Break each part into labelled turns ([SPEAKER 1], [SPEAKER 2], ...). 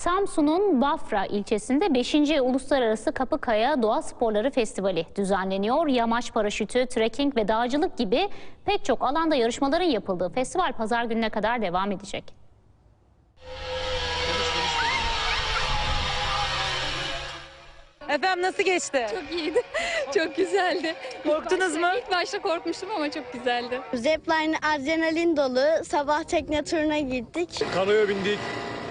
[SPEAKER 1] Samsun'un Bafra ilçesinde 5. Uluslararası Kapıkaya Doğa Sporları Festivali düzenleniyor. Yamaç paraşütü, trekking ve dağcılık gibi pek çok alanda yarışmaların yapıldığı festival pazar gününe kadar devam edecek.
[SPEAKER 2] Efendim nasıl geçti?
[SPEAKER 3] Çok iyiydi. Çok güzeldi.
[SPEAKER 2] Korktunuz mu?
[SPEAKER 3] İlk başta korkmuştum ama çok güzeldi.
[SPEAKER 4] Zipline adrenalin dolu. Sabah tekne turuna gittik.
[SPEAKER 5] Kanoya bindik.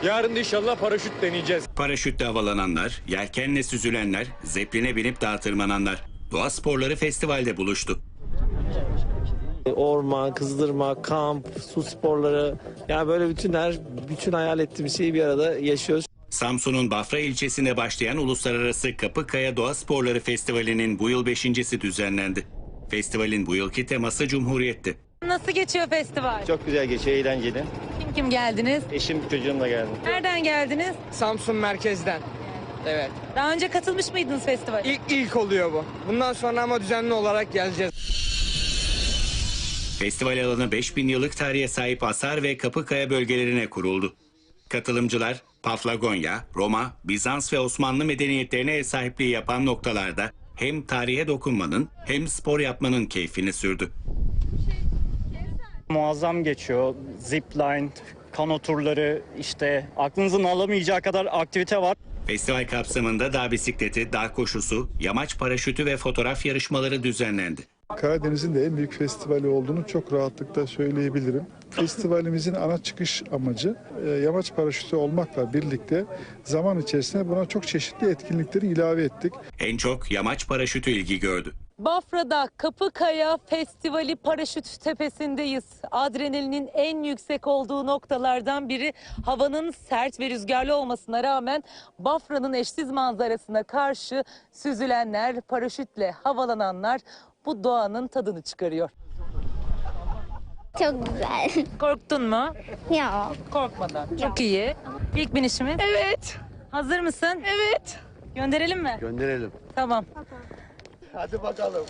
[SPEAKER 5] Yarın da inşallah paraşüt deneyeceğiz.
[SPEAKER 6] Paraşütle havalananlar, yelkenle süzülenler, zepline binip dağa tırmananlar. Doğa sporları festivalde buluştu.
[SPEAKER 7] Orman, kızdırma, kamp, su sporları yani böyle bütün her bütün hayal ettiğimiz şeyi bir arada yaşıyoruz.
[SPEAKER 6] Samsun'un Bafra ilçesinde başlayan Uluslararası Kapıkaya Doğa Sporları Festivali'nin bu yıl beşincisi düzenlendi. Festivalin bu yılki teması Cumhuriyet'ti.
[SPEAKER 2] Nasıl geçiyor festival?
[SPEAKER 5] Çok güzel geçiyor, eğlenceli.
[SPEAKER 2] Kim kim geldiniz?
[SPEAKER 5] Eşim çocuğumla geldim.
[SPEAKER 2] Nereden geldiniz?
[SPEAKER 8] Samsun merkezden. Evet.
[SPEAKER 2] Daha önce katılmış mıydınız festivale?
[SPEAKER 8] İlk ilk oluyor bu. Bundan sonra ama düzenli olarak geleceğiz.
[SPEAKER 6] Festival alanı 5000 yıllık tarihe sahip Asar ve Kapıkaya bölgelerine kuruldu. Katılımcılar Paflagonya, Roma, Bizans ve Osmanlı medeniyetlerine ev sahipliği yapan noktalarda hem tarihe dokunmanın hem spor yapmanın keyfini sürdü.
[SPEAKER 9] Muazzam geçiyor. Zipline, kano turları işte aklınızın alamayacağı kadar aktivite var.
[SPEAKER 6] Festival kapsamında dağ bisikleti, dağ koşusu, yamaç paraşütü ve fotoğraf yarışmaları düzenlendi.
[SPEAKER 10] Karadeniz'in de en büyük festivali olduğunu çok rahatlıkla söyleyebilirim. Festivalimizin ana çıkış amacı e, yamaç paraşütü olmakla birlikte zaman içerisinde buna çok çeşitli etkinlikleri ilave ettik.
[SPEAKER 6] En çok yamaç paraşütü ilgi gördü.
[SPEAKER 2] Bafra'da Kapıkaya Festivali Paraşüt Tepesi'ndeyiz. Adrenalinin en yüksek olduğu noktalardan biri havanın sert ve rüzgarlı olmasına rağmen Bafra'nın eşsiz manzarasına karşı süzülenler, paraşütle havalananlar bu doğanın tadını çıkarıyor.
[SPEAKER 4] Çok güzel.
[SPEAKER 2] Korktun mu?
[SPEAKER 4] ya.
[SPEAKER 2] Korkmadan. Çok iyi. İlk binişimiz.
[SPEAKER 3] Evet.
[SPEAKER 2] Hazır mısın?
[SPEAKER 3] Evet.
[SPEAKER 2] Gönderelim mi?
[SPEAKER 5] Gönderelim.
[SPEAKER 2] Tamam.
[SPEAKER 5] Hadi bakalım.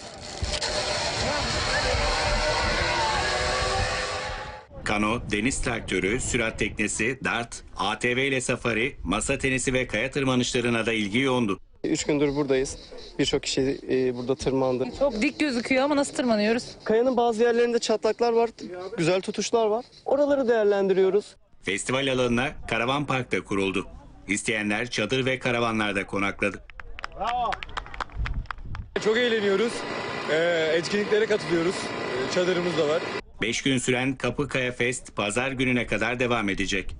[SPEAKER 6] Kano, deniz traktörü, sürat teknesi, dart, ATV ile safari, masa tenisi ve kaya tırmanışlarına da ilgi yoğundu.
[SPEAKER 8] Üç gündür buradayız. Birçok kişi e, burada tırmandı.
[SPEAKER 2] Çok dik gözüküyor ama nasıl tırmanıyoruz?
[SPEAKER 8] Kayanın bazı yerlerinde çatlaklar var. Güzel tutuşlar var. Oraları değerlendiriyoruz.
[SPEAKER 6] Festival alanına karavan park da kuruldu. İsteyenler çadır ve karavanlarda konakladı.
[SPEAKER 5] Çok eğleniyoruz. Ee, etkinliklere katılıyoruz. Ee, çadırımız da var.
[SPEAKER 6] 5 gün süren Kapıkaya Fest pazar gününe kadar devam edecek.